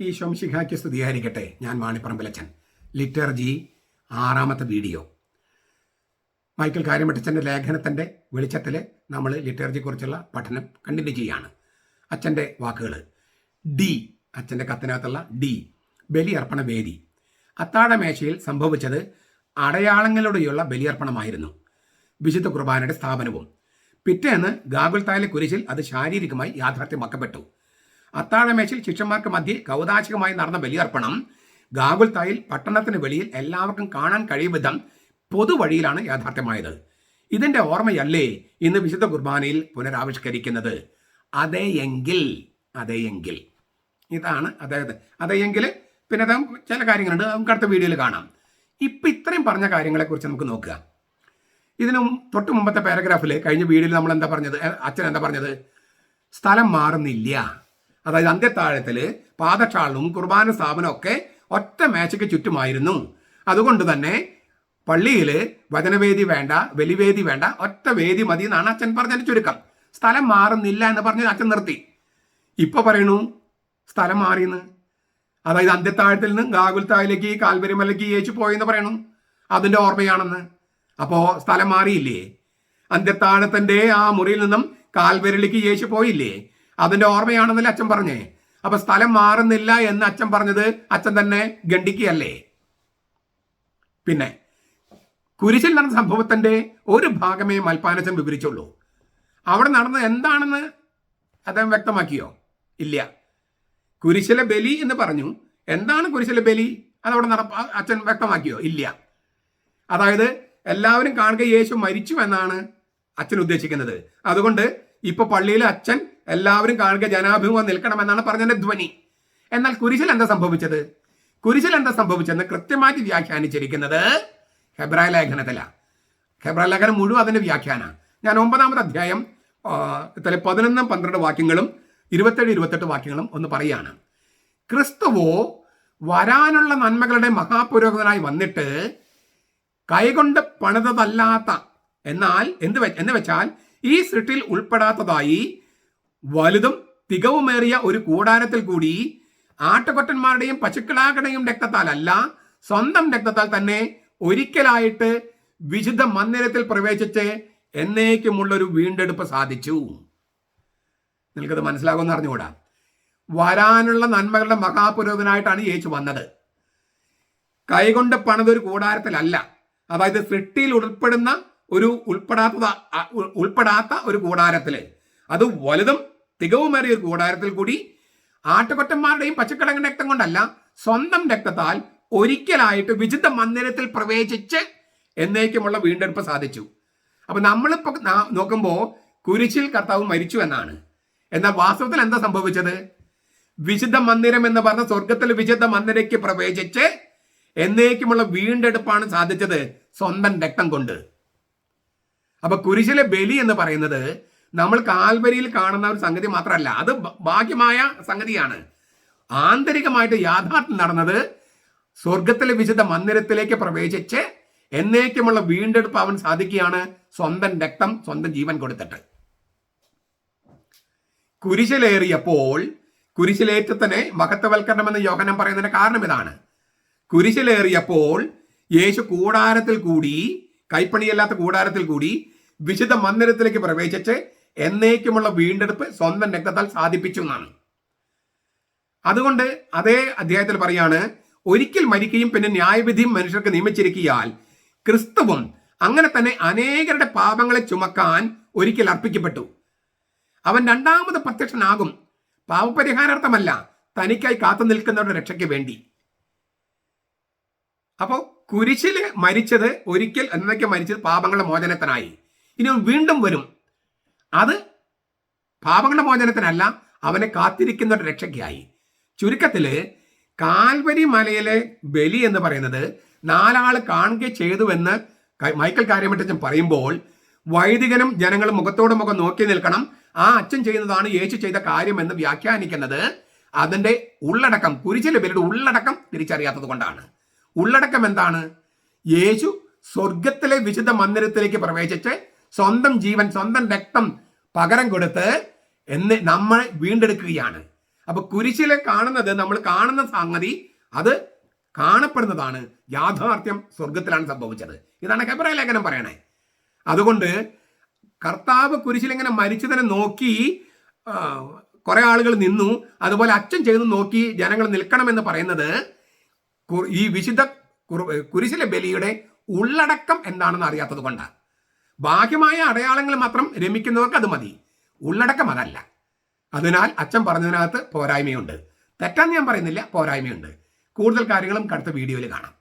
ഈ ശംശിഖായ്ക്ക് സ്തുതിയായിരിക്കട്ടെ. ഞാൻ മാണിപ്പറമ്പിലച്ചൻ ലിറ്റർജി ആറാമത്തെ വീഡിയോ. മൈക്കിൾ കാര്യമറ്റച്ചന്റെ ലേഖനത്തിന്റെ വെളിച്ചത്തിൽ നമ്മൾ ലിറ്റർജിയെക്കുറിച്ചുള്ള പഠനം കണ്ടിന്യൂ ചെയ്യാണ്. അച്ഛന്റെ വാക്കുകൾ ഡി അച്ഛന്റെ കത്തിനകത്തുള്ള ഡി. ബലിയർപ്പണ വേദി. അത്താഴമേശയിൽ സംഭവിച്ചത് അടയാളങ്ങളോടെയുള്ള ബലിയർപ്പണമായിരുന്നു. വിശുദ്ധ കുർബാനയുടെ സ്ഥാപനവും. പിറ്റേന്ന് ഗാഗുൽത്തായിലെ കുരിശിൽ അത് ശാരീരികമായി യാഥാർത്ഥ്യമാക്കപ്പെട്ടു. അത്താഴമേശയിൽ ശിഷ്യന്മാർക്ക് മധ്യേ കൗതാശികമായി നടന്ന ബലിയർപ്പണം ഗാഗുൽത്തായിൽ പട്ടണത്തിന് വെളിയിൽ എല്ലാവർക്കും കാണാൻ കഴിയും വിധം പൊതുവഴിയിലാണ് യാഥാർത്ഥ്യമായത്. ഇതിന്റെ ഓർമ്മയല്ലേ ഇന്ന് വിശുദ്ധ കുർബാനയിൽ പുനരാവിഷ്കരിക്കുന്നത്? അതെയെങ്കിൽ അതെയെങ്കിൽ ഇതാണ് അതായത് അതെയെങ്കിൽ പിന്നെ അത് ചില കാര്യങ്ങളുണ്ട് നമുക്ക് അടുത്ത വീഡിയോയിൽ കാണാം. ഇപ്പം ഇത്രയും പറഞ്ഞ കാര്യങ്ങളെക്കുറിച്ച് നമുക്ക് നോക്കുക. ഇതിനും തൊട്ട് മുമ്പത്തെ പാരഗ്രാഫിൽ കഴിഞ്ഞ വീഡിയോയിൽ നമ്മൾ എന്താ പറഞ്ഞത്? അച്ഛൻ എന്താ പറഞ്ഞത്? സ്ഥലം മാറുന്നില്ല. അതായത് അന്ത്യത്താഴത്തിൽ പാദക്ഷാളനും കുർബാന സ്ഥാപനവും ഒക്കെ ഒറ്റ മേശയ്ക്ക് ചുറ്റുമായിരുന്നു. അതുകൊണ്ട് തന്നെ പള്ളിയിൽ വചനവേദി വേണ്ട വലിവേദി വേണ്ട ഒറ്റ വേദി മതി എന്നാണ് അച്ഛൻ പറഞ്ഞതിന്റെ ചുരുക്കം. സ്ഥലം മാറുന്നില്ല എന്ന് പറഞ്ഞ് അച്ഛൻ നിർത്തി. ഇപ്പൊ പറയണു സ്ഥലം മാറിയെന്ന്. അതായത് അന്ത്യത്താഴത്തിൽ നിന്ന് ഗാകുൽത്തായിലേക്ക് കാൽവരിമലയ്ക്ക് ഏച്ചു പോയെന്ന് പറയണു. അതിന്റെ ഓർമ്മയാണെന്ന്. അപ്പോ സ്ഥലം മാറിയില്ലേ? അന്ത്യത്താഴത്തിന്റെ ആ മുറിയിൽ നിന്നും കാൽവരിലേക്ക് ഏച്ചു പോയില്ലേ? അതിന്റെ ഓർമ്മയാണെന്നല്ലേ അച്ഛൻ പറഞ്ഞേ? അപ്പൊ സ്ഥലം മാറുന്നില്ല എന്ന് അച്ഛൻ പറഞ്ഞത് അച്ഛൻ തന്നെ ഗണ്ഡിക്കുകയല്ലേ പിന്നെ കുരിശിൽ നടന്ന സംഭവത്തിന്റെ ഒരു ഭാഗമേ മൽപ്പാനച്ചൻ വിവരിച്ചുള്ളൂ. അവിടെ നടന്ന എന്താണെന്ന് അദ്ദേഹം വ്യക്തമാക്കിയോ? ഇല്ല. കുരിശിലെ ബലി എന്ന് പറഞ്ഞു. എന്താണ് കുരിശിലെ ബലി? അതവിടെ നട അച്ഛൻ വ്യക്തമാക്കിയോ? ഇല്ല. അതായത് എല്ലാവരും കാണുക യേശു മരിച്ചു എന്നാണ് അച്ഛൻ ഉദ്ദേശിക്കുന്നത്. അതുകൊണ്ട് ഇപ്പൊ പള്ളിയിലെ അച്ഛൻ എല്ലാവരും കാണുക ജനാഭിമുഖം നിൽക്കണമെന്നാണ് പറഞ്ഞതിന്റെ ധ്വനി. എന്നാൽ കുരിശിൽ എന്താ സംഭവിച്ചത്? കുരിശിൽ എന്താ സംഭവിച്ചെന്ന് കൃത്യമായിട്ട് വ്യാഖ്യാനിച്ചിരിക്കുന്നത് ഹെബ്രായ ലേഖനത്തിലാണ് ഹെബ്രായ ലേഖനം മുഴുവൻ അതിന്റെ വ്യാഖ്യാന ഞാൻ ഒമ്പതാമത്തെ അധ്യായം പതിനൊന്നും പന്ത്രണ്ട് വാക്യങ്ങളും ഇരുപത്തേഴ് ഇരുപത്തെട്ട് വാക്യങ്ങളും ഒന്ന് പറയാണ് ക്രിസ്തുവോ വരാനുള്ള നന്മകളുടെ മഹാപുരോഹിതനായി വന്നിട്ട് കൈകൊണ്ട് പണിതതല്ലാത്ത എന്നാൽ എന്ത് എന്ന് വെച്ചാൽ ഈ സൃഷ്ടിയിൽ ഉൾപ്പെടാത്തതായി വലുതും തികവുമേറിയ ഒരു കൂടാരത്തിൽ കൂടി ആട്ടുകൊറ്റന്മാരുടെയും രക്തത്താൽ അല്ല സ്വന്തം രക്തത്താൽ തന്നെ ഒരിക്കലായിട്ട് വിശുദ്ധ മന്ദിരത്തിൽ പ്രവേശിച്ച് എന്നേക്കുമുള്ളൊരു വീണ്ടെടുപ്പ് സാധിച്ചു. നിങ്ങൾക്കത് മനസ്സിലാകുമെന്ന് അറിഞ്ഞുകൂടാ? വരാനുള്ള നന്മകളുടെ മഹാപുരോഹിതനായിട്ടാണ് യേശു വന്നത്. കൈകൊണ്ട് പണിതൊരു കൂടാരത്തിലല്ല അതായത് സൃഷ്ടിയിൽ ഉൾപ്പെടുന്ന ഒരു ഉൾപ്പെടാത്ത ഉൾപ്പെടാത്ത ഒരു കൂടാരത്തിൽ. അത് വലുതും തികവുമേറിയ ഒരു കൂടാരത്തിൽ കൂടി ആട്ടുകൊറ്റന്മാരുടെയും പച്ചക്കിടങ്ങ രക്തം കൊണ്ടല്ല സ്വന്തം രക്തത്താൽ ഒരിക്കലായിട്ട് വിശുദ്ധ മന്ദിരത്തിൽ പ്രവേശിച്ച് എന്നേക്കുമുള്ള വീണ്ടെടുപ്പ് സാധിച്ചു. അപ്പൊ നമ്മളിപ്പോ നോക്കുമ്പോൾ നോക്കുമ്പോ കുരിശിൽ കർത്താവ് മരിച്ചു എന്നാണ്. എന്നാൽ വാസ്തവത്തിൽ എന്താ സംഭവിച്ചത്? വിശുദ്ധ മന്ദിരം എന്ന് പറഞ്ഞ സ്വർഗത്തിൽ വിശുദ്ധ മന്ദിരയ്ക്ക് പ്രവേശിച്ച് എന്നേക്കുമുള്ള വീണ്ടെടുപ്പാണ് സാധിച്ചത് സ്വന്തം രക്തം കൊണ്ട്. അപ്പൊ കുരിശിലെ ബലി എന്ന് പറയുന്നത് നമ്മൾ കാൽവരിയിൽ കാണുന്ന ഒരു സംഗതി മാത്രമല്ല അത് ബാഹ്യമായ സംഗതിയാണ്. ആന്തരികമായിട്ട് യാഥാർത്ഥ്യം നടന്നത് സ്വർഗത്തിലെ വിശുദ്ധ മന്ദിരത്തിലേക്ക് പ്രവേശിച്ച് എന്നേക്കുമുള്ള വീണ്ടെടുപ്പ് അവൻ സാധിക്കുകയാണ് സ്വന്തം രക്തം സ്വന്തം ജീവൻ കൊടുത്തിട്ട്. കുരിശിലേറിയപ്പോൾ കുരിശിലേറ്റത്തിനെ മഹത്വവൽക്കരണം എന്ന് യോഹനം പറയുന്നതിന്റെ കാരണം ഇതാണ്. കുരിശിലേറിയപ്പോൾ യേശു കൂടാരത്തിൽ കൂടി കൈപ്പണിയല്ലാത്ത കൂടാരത്തിൽ കൂടി വിശുദ്ധ മന്ദിരത്തിലേക്ക് പ്രവേശിച്ച് എന്നേക്കുമുള്ള വീണ്ടെടുപ്പ് സ്വന്തം രക്തത്താൽ സാധിപ്പിച്ചു എന്നാണ്. അതുകൊണ്ട് അതേ അധ്യായത്തിൽ പറയാണ് ഒരിക്കൽ മരിക്കുകയും പിന്നെ ന്യായവിധിയും മനുഷ്യർക്ക് നിയമിച്ചിരിക്കിയാൽ ക്രിസ്തുവും അങ്ങനെ തന്നെ അനേകരുടെ പാപങ്ങളെ ചുമക്കാൻ ഒരിക്കൽ അർപ്പിക്കപ്പെട്ടു. അവൻ രണ്ടാമത് പ്രത്യക്ഷനാകും. പാപപരിഹാരാർത്ഥമല്ല തനിക്കായി കാത്തു നിൽക്കുന്നവരുടെ രക്ഷയ്ക്ക് വേണ്ടി. അപ്പോൾ കുരിശിൽ മരിച്ചത് ഒരിക്കൽ എന്നൊക്കെ മരിച്ചത് പാപങ്ങളുടെ മോചനത്തിനായി. ഇനി വീണ്ടും വരും. അത് പാപങ്ങളുടെ മോചനത്തിനല്ല അവനെ കാത്തിരിക്കുന്ന ഒരു രക്ഷയ്ക്കായി. ചുരുക്കത്തിൽ കാൽവരി മലയിലെ ബലി എന്ന് പറയുന്നത് നാലാൾ കാണുക ചെയ്തുവെന്ന് മൈക്കൽ കാര്യമറ്റച്ചൻ പറയുമ്പോൾ വൈദികനും ജനങ്ങളും മുഖത്തോട് മുഖം നോക്കി നിൽക്കണം. ആ അച്ഛൻ ചെയ്യുന്നതാണ് യേശു ചെയ്ത കാര്യം എന്ന് വ്യാഖ്യാനിക്കുന്നത്. അതിന്റെ ഉള്ളടക്കം കുരിശിലെ ബലിയുടെ ഉള്ളടക്കം തിരിച്ചറിയാത്തത് കൊണ്ടാണ്. ഉള്ളടക്കം എന്താണ്? യേശു സ്വർഗത്തിലെ വിശുദ്ധ മന്ദിരത്തിലേക്ക് പ്രവേശിച്ച് സ്വന്തം ജീവൻ സ്വന്തം രക്തം പകരം കൊടുത്ത് എന്ന് നമ്മൾ വീണ്ടെടുക്കുകയാണ്. അപ്പൊ കുരിശിലെ കാണുന്നത് നമ്മൾ കാണുന്ന സംഗതി അത് കാണപ്പെടുന്നതാണ്. യാഥാർത്ഥ്യം സ്വർഗത്തിലാണ് സംഭവിച്ചത്. ഇതാണ് ഹെബ്രായ ലേഖനം പറയണേ. അതുകൊണ്ട് കർത്താവ് കുരിശിലിങ്ങനെ മരിച്ചതിനെ നോക്കി കുറെ ആളുകൾ നിന്നു. അതുപോലെ അച്ഛൻ ചെയ്തു നോക്കി ജനങ്ങൾ നിൽക്കണമെന്ന് പറയുന്നത് ഈ വിശുദ്ധ കുരിശിലെ ബലിയുടെ ഉള്ളടക്കം എന്താണെന്ന് അറിയാത്തത് കൊണ്ടാണ്. ബാഹ്യമായ അടയാളങ്ങൾ മാത്രം രമിക്കുന്നവർക്ക് അത് മതി. ഉള്ളടക്കം അതല്ല. അതിനാൽ അച്ഛൻ പറഞ്ഞതിനകത്ത് പോരായ്മയുണ്ട്. തെറ്റാന്ന് ഞാൻ പറയുന്നില്ല പോരായ്മയുണ്ട്. കൂടുതൽ കാര്യങ്ങളും അടുത്ത വീഡിയോയിൽ കാണാം.